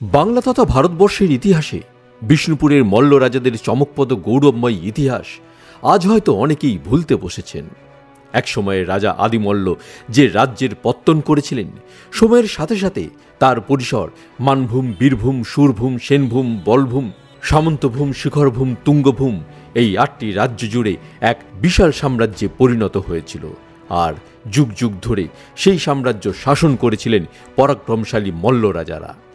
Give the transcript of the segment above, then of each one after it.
বাংলা তথা ভারতবর্ষের ইতিহাসে বিষ্ণুপুরের মল্ল রাজাদের চমকপদ গৌরবময় ইতিহাস আজ হয়তো অনেকেই ভুলতে বসেছেন। একসময়ে রাজা আদিমল্ল যে রাজ্যের পত্তন করেছিলেন, সময়ের সাথে সাথে তার পরিসর মানভূম, বীরভূম, সুরভূম, সেনভূম, বলভূম, সামন্তভূম, শিখরভূম, তুঙ্গভূম এই আটটি রাজ্য জুড়ে এক বিশাল সাম্রাজ্যে পরিণত হয়েছিল। আর যুগ যুগ ধরে সেই সাম্রাজ্য শাসন করেছিলেন পরাক্রমশালী মল্ল রাজারা।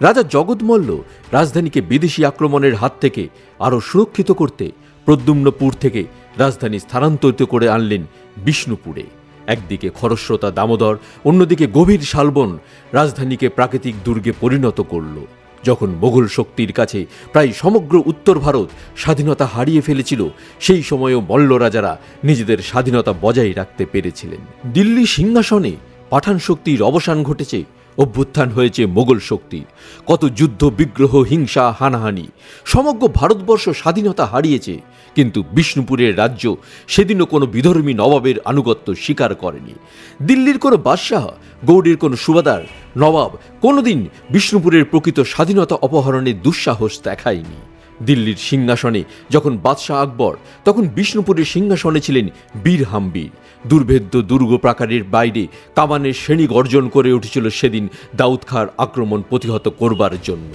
রাজা জগৎমল্ল রাজধানীকে বিদেশি আক্রমণের হাত থেকে আরও সুরক্ষিত করতে প্রদ্যুম্নপুর থেকে রাজধানী স্থানান্তরিত করে আনলেন বিষ্ণুপুরে। একদিকে খরস্রোতা দামোদর, অন্যদিকে গভীর শালবন রাজধানীকে প্রাকৃতিক দুর্গে পরিণত করল। যখন মোগল শক্তির কাছে প্রায় সমগ্র উত্তর ভারত স্বাধীনতা হারিয়ে ফেলেছিল, সেই সময়েও মল্ল রাজারা নিজেদের স্বাধীনতা বজায় রাখতে পেরেছিলেন। দিল্লি সিংহাসনে পাঠান শক্তির অবসান ঘটেছে অভ্যুত্থান হয়েছে মোগল শক্তি। কত যুদ্ধ, বিগ্রহ, হিংসা, হানাহানি। সমগ্র ভারতবর্ষ স্বাধীনতা হারিয়েছে, কিন্তু বিষ্ণুপুরের রাজ্য সেদিনও কোনো বিধর্মী নবাবের আনুগত্য স্বীকার করেনি। দিল্লির কোনো বাদশাহ, গৌড়ের কোনো সুবাদার নবাব কোনোদিন বিষ্ণুপুরের প্রকৃত স্বাধীনতা অপহরণের দুঃসাহস দেখায়নি। দিল্লির সিংহাসনে। যখন বাদশাহ আকবর, তখন বিষ্ণুপুরের সিংহাসনে ছিলেন বীর হাম্বির দুর্ভেদ্য দুর্গ প্রাকারের বাইরে কামানের শ্রেণি গর্জন করে উঠেছিল সেদিন দাউদ খাঁর আক্রমণ প্রতিহত করবার জন্য।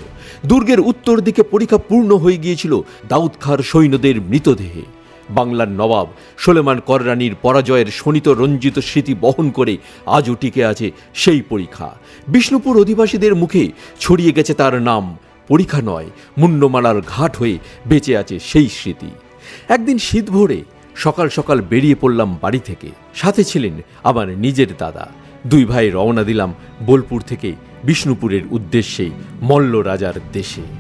দুর্গের উত্তর দিকে পরীক্ষা পূর্ণ হয়ে গিয়েছিল দাউদ খাঁর সৈন্যদের মৃতদেহে। বাংলার নবাব সোলেমান কররানির পরাজয়ের শোণিত রঞ্জিত স্মৃতি বহন করে আজও টিকে আছে সেই পরীক্ষা। বিষ্ণুপুর অধিবাসীদের মুখে ছড়িয়ে গেছে তার নাম পরীক্ষা নয়, মুন্ডমালার ঘাট হয়ে বেঁচে আছে সেই স্মৃতি। একদিন শীত ভোরে সকাল সকাল বেরিয়ে পড়লাম বাড়ি থেকে। সাথে ছিলেন আমার নিজের দাদা। দুই ভাই রওনা দিলাম বোলপুর থেকে বিষ্ণুপুরের উদ্দেশ্যে মল্ল রাজার দেশে।